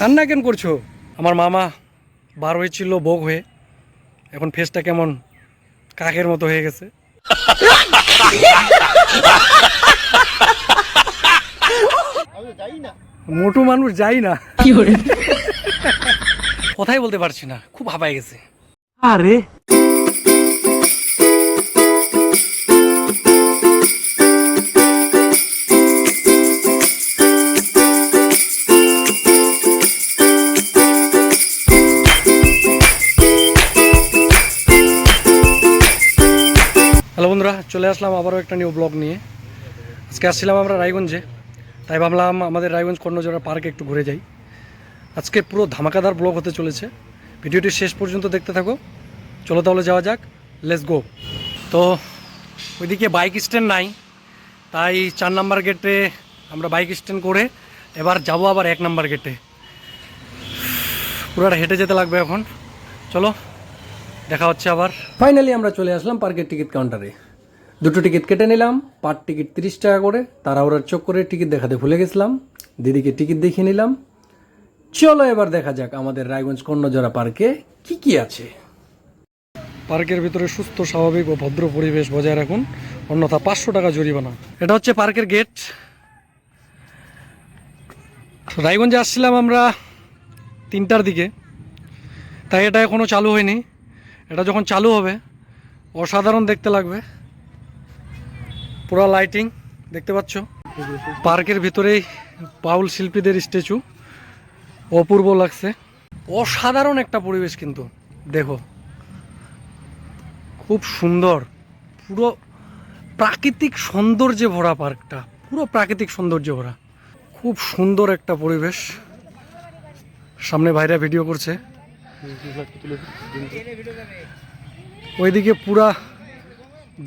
কান্না কেন করছ? আমার মামা বার হয়েছিল ভোগ হয়ে। এখন ফেসটা কেমন কাকের মতো হয়ে গেছে। মোটু মানুষ যাই না। কথাই বলতে পারছি না খুব হাবাই গেছে। আরে! চলে আসলাম আবারও একটা নিউ ব্লগ নিয়ে। আজকে আসছিলাম আমরা রায়গঞ্জে, তাই ভাবলাম আমাদের রায়গঞ্জ কর্ণজোড়া পার্কে একটু ঘুরে যাই। আজকে পুরো ধামাকাদার ব্লগ হতে চলেছে। ভিডিওটি শেষ পর্যন্ত দেখতে থাকো। চলো তাহলে যাওয়া যাক লেটস গো তো ওইদিকে বাইক স্ট্যান্ড নাই, তাই চার নাম্বার গেটে আমরা বাইক স্ট্যান্ড করে এবার যাব আবার এক নাম্বার গেটে পুরোটা হেঁটে যেতে লাগবে এখন। চলো, দেখা হচ্ছে আবার। ফাইনালি আমরা চলে আসলাম পার্কের টিকিট কাউন্টারে দুটো টিকিট কেটে নিলাম পার টিকিট তিরিশ টাকা করে তারা ওরা চোখ করে টিকিট দেখাতে ভুলে গেছিলাম, দিদিকে টিকিট দেখিয়ে নিলাম। চলো এবার দেখা যাক আমাদের রায়গঞ্জ কর্ণজোড়া পার্কে কি কি আছে। পার্কের ভিতরে সুস্থ, স্বাভাবিক ও ভদ্র পরিবেশ বজায় রাখুন, অন্যথা পাঁচশো টাকা জরিমানা। এটা হচ্ছে পার্কের গেট। রায়গঞ্জে আসছিলাম আমরা তিনটার দিকে, তাই এটা এখনও চালু হয়নি। এটা যখন চালু হবে, অসাধারণ দেখতে লাগবে। পুরো লাইটিং দেখতে পাচ্ছ? পার্কের ভিতরেই বাউল শিল্পীদের স্ট্যাচু অপূর্ব লাগছে। অসাধারণ একটা পরিবেশ কিন্তু, দেখো। খুব সুন্দর, পুরো প্রাকৃতিক সৌন্দর্যে ভরা পার্কটা, পুরো প্রাকৃতিক সৌন্দর্যে ভরা। খুব সুন্দর একটা পরিবেশ। সামনে ভাইরা ভিডিও করছে। ওইদিকে পুরা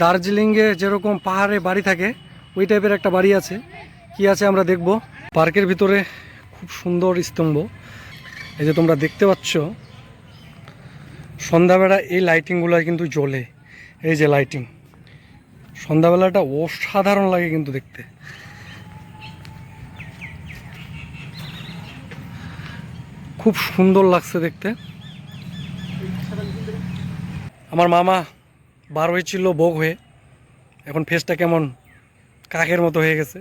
দার্জিলিংয়ে যেরকম পাহাড়ে বাড়ি থাকে, ওই টাইপের একটা বাড়ি আছে। কি আছে আমরা দেখব। পার্কের ভিতরে খুব সুন্দর স্তম্ভ। এই যে তোমরা দেখতে পাচ্ছ, সন্ধ্যাবেলা এই লাইটিংগুলো কিন্তু জ্বলে। এই যে লাইটিং সন্ধ্যাবেলাটা অসাধারণ লাগে কিন্তু দেখতে। খুব সুন্দর লাগছে দেখতে। আমার মামা বার হয়েছিল বগ হয়ে। এখন ফেসটা কেমন কাকের মতো হয়ে গেছে।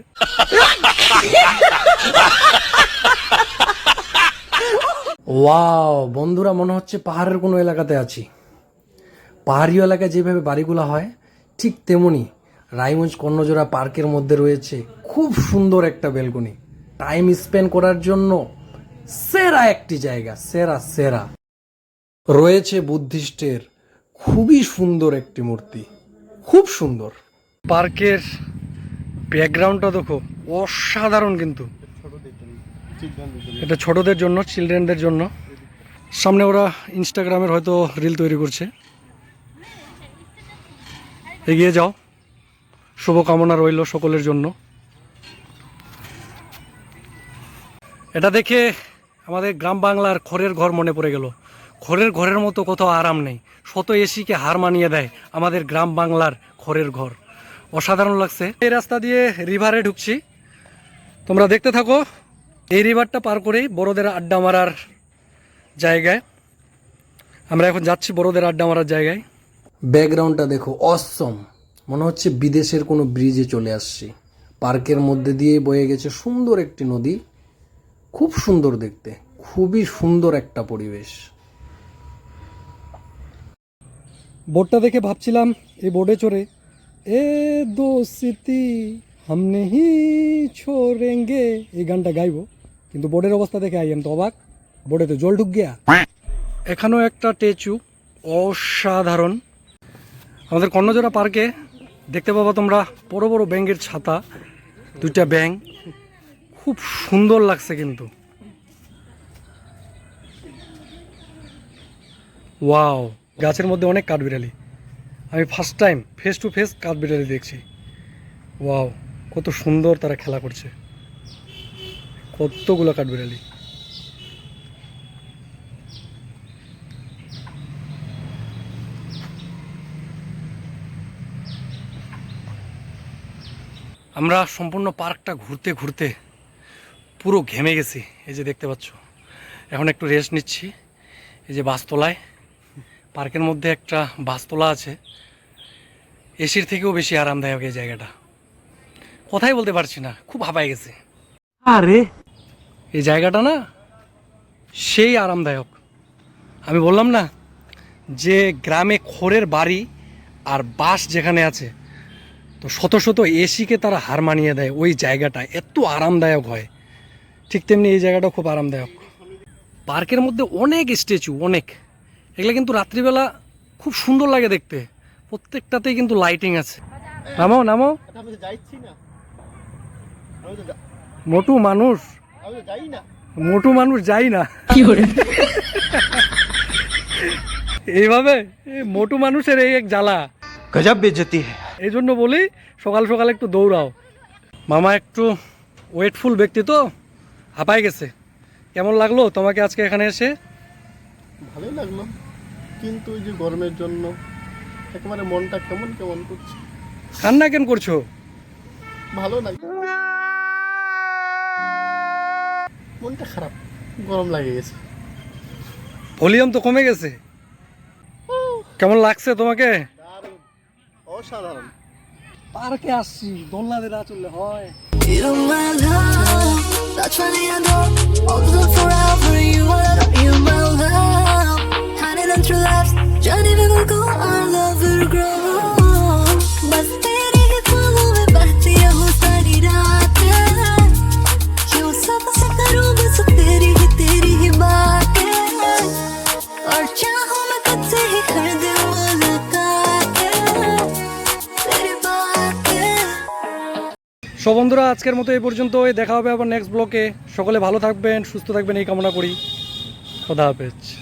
ওয়াও, বন্ধুরা মনে হচ্ছে পাহাড়ের কোনো এলাকাতে আছি। পাহাড়ি এলাকায় যেভাবে বাড়িগুলো হয়, ঠিক তেমনি রায়গঞ্জ কর্ণজোড়া পার্কের মধ্যে রয়েছে খুব সুন্দর একটা বেলকনি। টাইম স্পেন্ড করার জন্য সেরা একটি জায়গা, সেরা সেরা। রয়েছে বুদ্ধিস্টের খুবই সুন্দর একটি মূর্তি। খুব সুন্দর। পার্কের ব্যাকগ্রাউন্ডটা দেখো, অসাধারণ কিন্তু। এটা ছোটদের জন্য চিলড্রেনদের জন্য। সামনে ওরা ইনস্টাগ্রামের হয়তো রিল তৈরি করছে। এগিয়ে যাও। শুভকামনা রইল সকলের জন্য। এটা দেখে আমাদের গ্রাম বাংলার খড়ের ঘর মনে পড়ে গেল। খড়ের ঘরের মতো কোথাও আরাম নেই। শত এসিকে হার মানিয়ে দেয় আমাদের গ্রাম বাংলার খড়ের ঘর। অসাধারণ লাগছে। এই রাস্তা দিয়ে রিভারে ঢুকছি। তোমরা দেখতে থাকো। এই রিভারটা পার করেই বড়দের আড্ডা মারার জায়গায়। আমরা এখন যাচ্ছি বড়দের আড্ডা মারার জায়গায়। ব্যাকগ্রাউন্ডটা দেখো অসম। মনে হচ্ছে বিদেশের কোনো ব্রিজে চলে আসছি। পার্কের মধ্যে দিয়ে বয়ে গেছে সুন্দর একটি নদী। খুব সুন্দর দেখতে। খুবই সুন্দর একটা পরিবেশ। বোর্ডটা দেখে ভাবছিলাম, এই বোর্ডে চড়ে, এ দো স্মৃতি হামনে হি ছোড়েঙ্গে। এই গানটা গাইবো, কিন্তু বোর্ডের অবস্থা দেখে আই এম তো অবাক, বোর্ডে তো জল ঢুক গিয়া। এখানেও একটা টেচু, অসাধারণ। আমাদের কর্ণজোড়া পার্কে দেখতে পাবো তোমরা, বড় বড় ব্যাঙের ছাতা, দুইটা ব্যাঙ। খুব সুন্দর লাগছে কিন্তু। ওয়াও। গাছের মধ্যে অনেক কাঠবিড়ালি। আমি first time face to face কাঠবিড়ালি দেখছি। ওয়াও কত সুন্দর তারা খেলা করছে। কতগুলো কাঠবিড়ালি। আমরা সম্পূর্ণ পার্কটা ঘুরতে ঘুরতে পুরো ঘেমে গেছি। এই যে দেখতে পাচ্ছ, এখন একটু রেস্ট নিচ্ছি। এই যে বাসতলায় পার্কের মধ্যে একটা বাসতলা আছে। এসির থেকেও বেশি আরামদায়ক এই জায়গাটা। কথাই বলতে পারছি না খুব হাঁপায় গেছে। আরে! এই জায়গাটা না সেই আরামদায়ক। আমি বললাম না যে গ্রামে খড়ের বাড়ি আর বাস যেখানে আছে তো শত শত এসিকে তারা হার মানিয়ে দেয় ওই জায়গাটা এত আরামদায়ক হয়। ঠিক তেমনি এই জায়গাটা খুব আরামদায়ক। পার্কের মধ্যে অনেক স্ট্যাচু অনেক। এগুলো কিন্তু রাত্রিবেলা খুব সুন্দর লাগে দেখতে। প্রত্যেকটাতেই কিন্তু লাইটিং আছে। নামো নামো। মোটু মানুষ। যাই না মোটু মানুষ যাই না। এইভাবে এই মোটু মানুষের এই এক জ্বালা। গজাব বেজতি এই জন্য বলি সকাল সকাল একটু দৌড়াও। মামা একটু ওয়েটফুল ব্যক্তি তো হাঁপাই গেছে। কেমন লাগল তোমাকে আজকে এখানে এসে? ভালোই লাগল। কিন্তু ওই যে গরমের জন্য একেবারে মনটা কেমন কেমন করছে। কান্না কেন করছ? ভালো লাগে। মনটা খারাপ গরম লাগে গেছে। ভলিউম তো কমে গেছে। কেমন লাগছে তোমাকে? দারুণ অসাধারণ। পার্কে আসছি দোলনা না চললে হয় that's. Forever, you are, my love. want বন্ধুরা, আজকের মতো এই পর্যন্ত দেখা হবে আবার নেক্সট ব্লকে সকলে ভালো থাকবেন, সুস্থ থাকবেন, এই কামনা করি। খোদা হাফেজ।